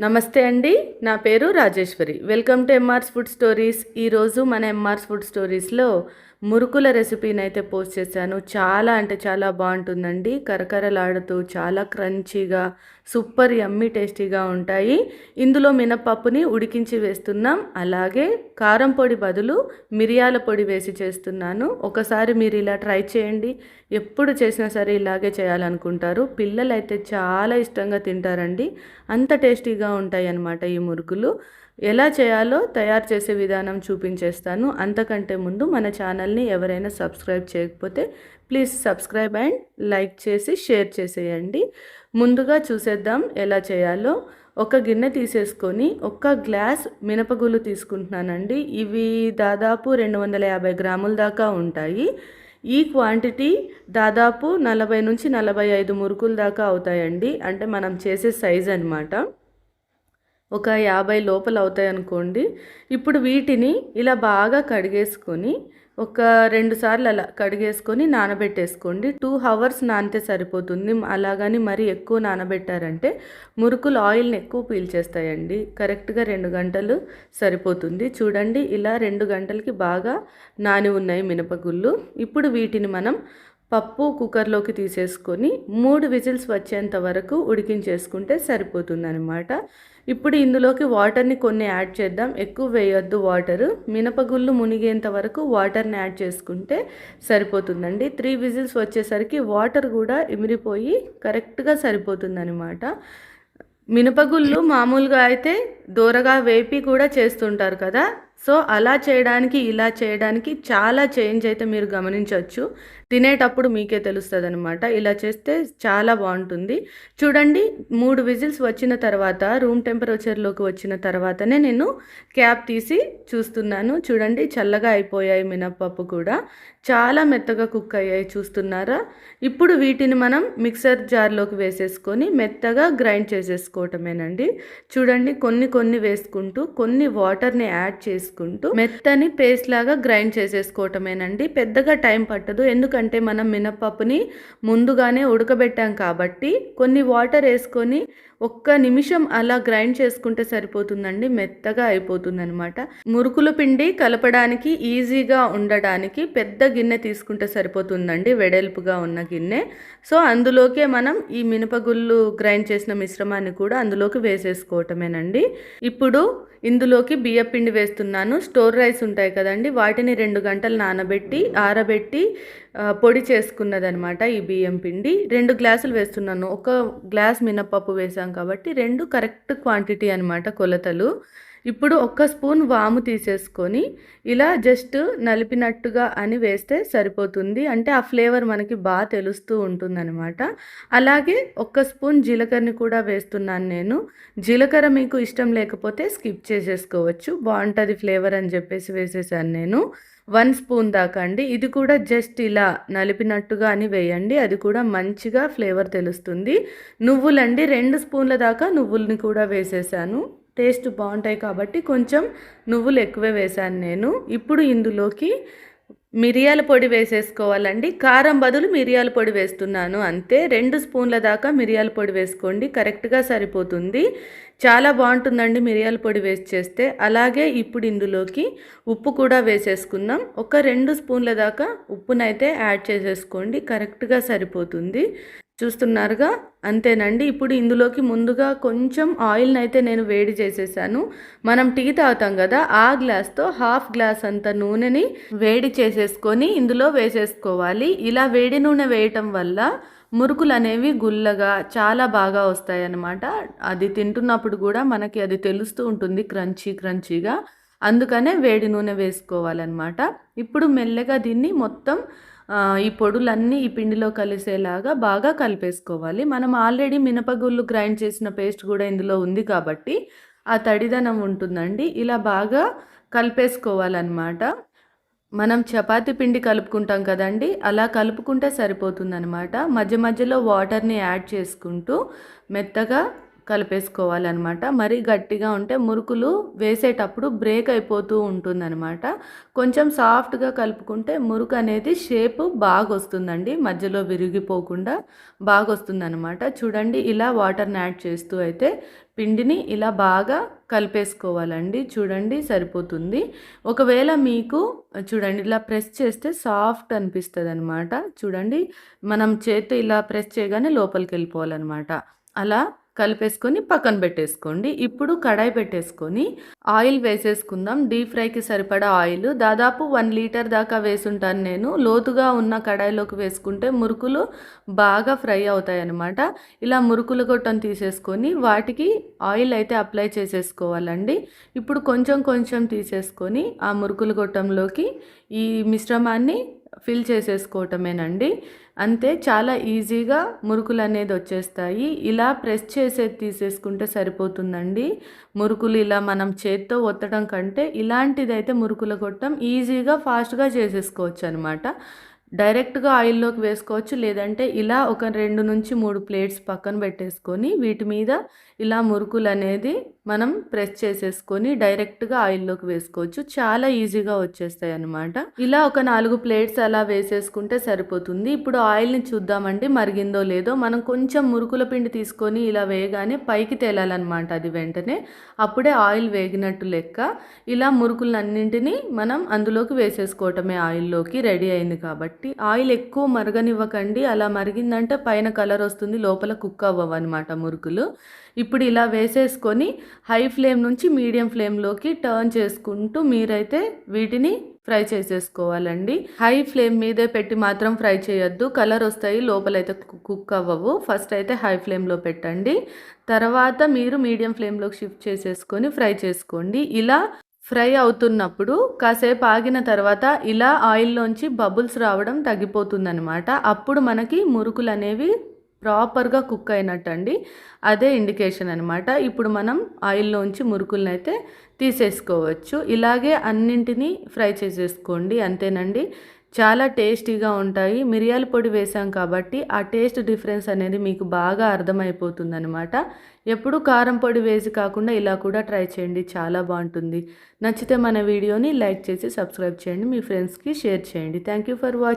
నమస్తే అండి నా పేరు Rajeshwari. Welcome to MR's food stories ఈరోజు మన ఎంఆర్స్ ఫుడ్ స్టోరీస్లో మురుకుల రెసిపీని అయితే పోస్ట్ చేశాను. చాలా అంటే చాలా బాగుంటుందండి. కరకరలాడుతూ చాలా క్రంచీగా సూపర్ యమ్మీ టేస్టీగా ఉంటాయి. ఇందులో మినపప్పుని ఉడికించి వేస్తున్నాం. అలాగే కారం పొడి బదులు మిరియాల పొడి వేసి చేస్తున్నాను. ఒకసారి మీరు ఇలా ట్రై చేయండి. ఎప్పుడు చేసినా సరే ఇలాగే చేయాలనుకుంటారు. పిల్లలు అయితే చాలా ఇష్టంగా తింటారండి. అంత టేస్టీగా ఉంటాయి అన్నమాట ఈ మురుకులు. ఎలా చేయాలో తయారు చేసే విధానం చూపించేస్తాను. అంతకంటే ముందు మన ఛానల్ని ఎవరైనా సబ్స్క్రైబ్ చేయకపోతే ప్లీజ్ సబ్స్క్రైబ్ అండ్ లైక్ చేసి షేర్ చేసేయండి. ముందుగా చూసేద్దాం ఎలా చేయాలో. ఒక గిన్నె తీసేసుకొని ఒక గ్లాస్ మినపగుళ్ళు తీసుకుంటున్నానండి. ఇవి దాదాపు రెండు వందల యాభై గ్రాముల దాకా ఉంటాయి. ఈ క్వాంటిటీ దాదాపు నలభై నుంచి నలభై ఐదు మురుకుల దాకా అవుతాయండి. అంటే మనం చేసే సైజ్ అనమాట ఒక యాభై లోపల అవుతాయి అనుకోండి. ఇప్పుడు వీటిని ఇలా బాగా కడిగేసుకొని ఒక రెండు సార్లు అలా కడిగేసుకొని నానబెట్టేసుకోండి. టూ అవర్స్ నానితే సరిపోతుంది. అలాగని మరీ ఎక్కువ నానబెట్టారంటే మురుకులు ఆయిల్ని ఎక్కువ పీల్చేస్తాయండి. కరెక్ట్గా రెండు గంటలు సరిపోతుంది. చూడండి ఇలా రెండు గంటలకి బాగా నాని ఉన్నాయి మినపగుళ్ళు. ఇప్పుడు వీటిని మనం పప్పు కుక్కర్లోకి తీసేసుకొని మూడు విజిల్స్ వచ్చేంత వరకు ఉడికించేసుకుంటే సరిపోతుందనమాట ఇప్పుడు ఇందులోకి వాటర్ని కొన్ని యాడ్ చేద్దాం. ఎక్కువ వేయొద్దు వాటర్. మినపగుళ్ళు మునిగేంత వరకు వాటర్ని యాడ్ చేసుకుంటే సరిపోతుందండి. త్రీ విజిల్స్ వచ్చేసరికి వాటర్ కూడా ఇమిరిపోయి కరెక్ట్గా సరిపోతుందన్నమాట. మినపగుళ్ళు మామూలుగా అయితే దూరగా వేపి కూడా చేస్తుంటారు కదా. సో అలా చేయడానికి ఇలా చేయడానికి చాలా చేంజ్ అయితే మీరు గమనించవచ్చు తినేటప్పుడు మీకే తెలుస్తుంది అనమాట ఇలా చేస్తే చాలా బాగుంటుంది. చూడండి మూడు విజిల్స్ వచ్చిన తర్వాత రూమ్ టెంపరేచర్లోకి వచ్చిన తర్వాతనే నేను క్యాప్ తీసి చూస్తున్నాను. చూడండి చల్లగా అయిపోయాయి మినప్పప్పు కూడా. చాలా మెత్తగా కుక్ అయ్యాయి చూస్తున్నారా? ఇప్పుడు వీటిని మనం మిక్సర్ జార్లోకి వేసేసుకొని మెత్తగా గ్రైండ్ చేసేసుకోవటమేనండి. చూడండి కొన్ని కొన్ని వేసుకుంటూ కొన్ని వాటర్ని యాడ్ చేసుకుంటూ మెత్తని పేస్ట్ లాగా గ్రైండ్ చేసేసుకోవటమేనండి. పెద్దగా టైం పట్టదు ఎందుకంటే మనం మినపప్పుని ముందుగానే ఉడకబెట్టాం కాబట్టి కొన్ని వాటర్ వేసుకొని ఒక్క నిమిషం అలా గ్రైండ్ చేసుకుంటే సరిపోతుందండి మెత్తగా అయిపోతుంది అనమాట మురుకుల పిండి కలపడానికి ఈజీగా ఉండడానికి పెద్ద గిన్నె తీసుకుంటే సరిపోతుందండి వెడల్పుగా ఉన్న గిన్నె. సో అందులోకే మనం ఈ మినపగుళ్ళు గ్రైండ్ చేసిన మిశ్రమాన్ని కూడా అందులోకి వేసేసుకోవటమేనండి. ఇప్పుడు ఇందులోకి బియ్యపిండి వేస్తున్నాను. స్టోర్ రైస్ ఉంటాయి కదండి వాటిని రెండు గంటలు నానబెట్టి ఆరబెట్టి పొడి చేసుకున్నదనమాట ఈ బియ్యం పిండి. రెండు గ్లాసులు వేస్తున్నాను. ఒక గ్లాస్ మినపప్పు వేసాం కాబట్టి రెండు కరెక్ట్ క్వాంటిటీ అనమాట కొలతలు. ఇప్పుడు ఒక్క స్పూన్ వాము తీసేసుకొని ఇలా జస్ట్ నలిపినట్టుగా అని వేస్తే సరిపోతుంది. అంటే ఆ ఫ్లేవర్ మనకి బాగా తెలుస్తూ ఉంటుందన్నమాట. అలాగే ఒక్క స్పూన్ జీలకర్రని కూడా వేస్తున్నాను నేను. జీలకర్ర మీకు ఇష్టం లేకపోతే స్కిప్ చేసేసుకోవచ్చు. బాగుంటుంది ఫ్లేవర్ అని చెప్పేసి వేసేసాను నేను. వన్ స్పూన్ దాకా అండి. ఇది కూడా జస్ట్ ఇలా నలిపినట్టుగా అని వేయండి. అది కూడా మంచిగా ఫ్లేవర్ తెలుస్తుంది. నువ్వులండి రెండు స్పూన్ల దాకా నువ్వుల్ని కూడా వేసేసాను. టేస్ట్ బాగుంటాయి కాబట్టి కొంచెం నువ్వులు ఎక్కువే వేశాను నేను. ఇప్పుడు ఇందులోకి మిరియాల పొడి వేసేసుకోవాలండి. కారం బదులు మిరియాల పొడి వేస్తున్నాను అంతే. రెండు స్పూన్ల దాకా మిరియాల పొడి వేసుకోండి. కరెక్ట్గా సరిపోతుంది. చాలా బాగుంటుందండి మిరియాల పొడి వేసి చేస్తే. అలాగే ఇప్పుడు ఇందులోకి ఉప్పు కూడా వేసేసుకుందాం. ఒక రెండు స్పూన్ల దాకా ఉప్పునైతే యాడ్ చేసేసుకోండి. కరెక్ట్గా సరిపోతుంది. చూస్తున్నారుగా? అంతేనండి. ఇప్పుడు ఇందులోకి ముందుగా కొంచెం ఆయిల్ని అయితే నేను వేడి చేసేసాను. మనం టీ తాగుతాం కదా ఆ గ్లాస్తో హాఫ్ గ్లాస్ అంత నూనెని వేడి చేసేసుకొని ఇందులో వేసేసుకోవాలి. ఇలా వేడి నూనె వేయటం వల్ల మురుకులు అనేవి గుల్లగా చాలా బాగా వస్తాయి అన్నమాట అది తింటున్నప్పుడు కూడా మనకి అది తెలుస్తూ ఉంటుంది క్రంచీ క్రంచీగా. అందుకనే వేడి నూనె వేసుకోవాలన్నమాట. ఇప్పుడు మెల్లగా దీన్ని మొత్తం ఈ పొడులన్నీ ఈ పిండిలో కలిసేలాగా బాగా కలిపేసుకోవాలి. మనం ఆల్రెడీ మినపగుళ్ళు గ్రైండ్ చేసిన పేస్ట్ కూడా ఇందులో ఉంది కాబట్టి ఆ తడిదనం ఉంటుందండి. ఇలా బాగా కలిపేసుకోవాలన్నమాట. మనం చపాతి పిండి కలుపుకుంటాం కదండి అలా కలుపుకుంటే సరిపోతుందనమాట మధ్య మధ్యలో వాటర్ని యాడ్ చేసుకుంటూ మెత్తగా కలిపేసుకోవాలన్నమాట. మరీ గట్టిగా ఉంటే మురుకులు వేసేటప్పుడు బ్రేక్ అయిపోతూ ఉంటుందన్నమాట. కొంచెం సాఫ్ట్గా కలుపుకుంటే మురుకు అనేది షేప్ బాగా వస్తుందండి మధ్యలో విరిగిపోకుండా బాగా వస్తుందన్నమాట చూడండి ఇలా వాటర్ని యాడ్ చేస్తూ అయితే పిండిని ఇలా బాగా కలిపేసుకోవాలండి. చూడండి సరిపోతుంది. ఒకవేళ మీకు చూడండి ఇలా ప్రెస్ చేస్తే సాఫ్ట్ అనిపిస్తుంది అనమాట చూడండి మనం చేతి ఇలా ప్రెస్ చేయగానే లోపలికి వెళ్ళిపోవాలన్నమాట అలా కలిపేసుకొని పక్కన పెట్టేసుకోండి. ఇప్పుడు కడాయి పెట్టేసుకొని ఆయిల్ వేసేసుకుందాం. డీప్ ఫ్రైకి సరిపడా ఆయిల్. దాదాపు వన్ లీటర్ దాకా వేసుంటాను నేను. లోతుగా ఉన్న కడాయిలోకి వేసుకుంటే మురుకులు బాగా ఫ్రై అవుతాయి అన్నమాట ఇలా మురుకులు గొట్టం తీసేసుకొని వాటికి ఆయిల్ అయితే అప్లై చేసేసుకోవాలండి. ఇప్పుడు కొంచెం కొంచెం తీసేసుకొని ఆ మురుకులు గొట్టంలోకి ఈ మిశ్రమాన్ని ఫిల్ చేసేసుకోవటమేనండి. అంతే చాలా ఈజీగా మురుకులు అనేది వచ్చేస్తాయి. ఇలా ప్రెస్ చేసేది తీసేసుకుంటే సరిపోతుందండి. మురుకులు ఇలా మనం చేత్తో ఒత్తడం కంటే ఇలాంటిదైతే మురుకులు కొట్టడం ఈజీగా ఫాస్ట్గా చేసేసుకోవచ్చు అనమాట డైరెక్ట్గా ఆయిల్లోకి వేసుకోవచ్చు. లేదంటే ఇలా ఒక రెండు నుంచి మూడు ప్లేట్స్ పక్కన పెట్టేసుకొని వీటి మీద ఇలా మురుకులు అనేది మనం ప్రెస్ చేసేసుకొని డైరెక్ట్గా ఆయిల్లోకి వేసుకోవచ్చు. చాలా ఈజీగా వచ్చేస్తాయి అనమాట ఇలా ఒక నాలుగు ప్లేట్స్ అలా వేసేసుకుంటే సరిపోతుంది. ఇప్పుడు ఆయిల్ని చూద్దామండి మరిగిందో లేదో. మనం కొంచెం మురుకుల పిండి తీసుకొని ఇలా వేయగానే పైకి తేలాలన్నమాట అది వెంటనే. అప్పుడే ఆయిల్ వేగినట్టు లెక్క. ఇలా మురుకులన్నింటినీ మనం అందులోకి వేసేసుకోవటమే ఆయిల్లోకి రెడీ అయింది కాబట్టి. ఆయిల్ ఎక్కువ మరగనివ్వకండి. అలా మరిగిందంటే పైన కలర్ వస్తుంది లోపల కుక్ అవ్వవు అనమాట మురుకులు. ఇప్పుడు ఇలా వేసేసుకొని హై ఫ్లేమ్ నుంచి మీడియం ఫ్లేమ్లోకి టర్న్ చేసుకుంటూ మీరైతే వీటిని ఫ్రై చేసేసుకోవాలండి. హై ఫ్లేమ్ మీదే పెట్టి మాత్రం ఫ్రై చేయొద్దు. కలర్ వస్తాయి లోపలైతే కుక్ అవ్వవు. ఫస్ట్ అయితే హై ఫ్లేమ్లో పెట్టండి. తర్వాత మీరు మీడియం ఫ్లేమ్లోకి షిఫ్ట్ చేసేసుకొని ఫ్రై చేసుకోండి. ఇలా ఫ్రై అవుతున్నప్పుడు కాసేపు ఆగిన తర్వాత ఇలా ఆయిల్లోంచి బబుల్స్ రావడం తగ్గిపోతుందనమాట అప్పుడు మనకి మురుకులు అనేవి ప్రాపర్గా కుక్ అయినట్టు అండి అదే ఇండికేషన్ అనమాట ఇప్పుడు మనం ఆయిల్లోంచి మురుకులను అయితే తీసేసుకోవచ్చు. ఇలాగే అన్నింటినీ ఫ్రై చేసేసుకోండి అంతేనండి. చాలా టేస్టీగా ఉంటాయి. మిరియాల పొడి వేసాం కాబట్టి ఆ టేస్ట్ డిఫరెన్స్ అనేది మీకు బాగా అర్థమైపోతుందనమాట ఎప్పుడు కారం పొడి వేసి కాకుండా ఇలా కూడా ట్రై చేయండి. చాలా బాగుంటుంది. నచ్చితే మన వీడియోని లైక్ చేసి సబ్స్క్రైబ్ చేయండి. మీ ఫ్రెండ్స్కి షేర్ చేయండి. Thank you for watching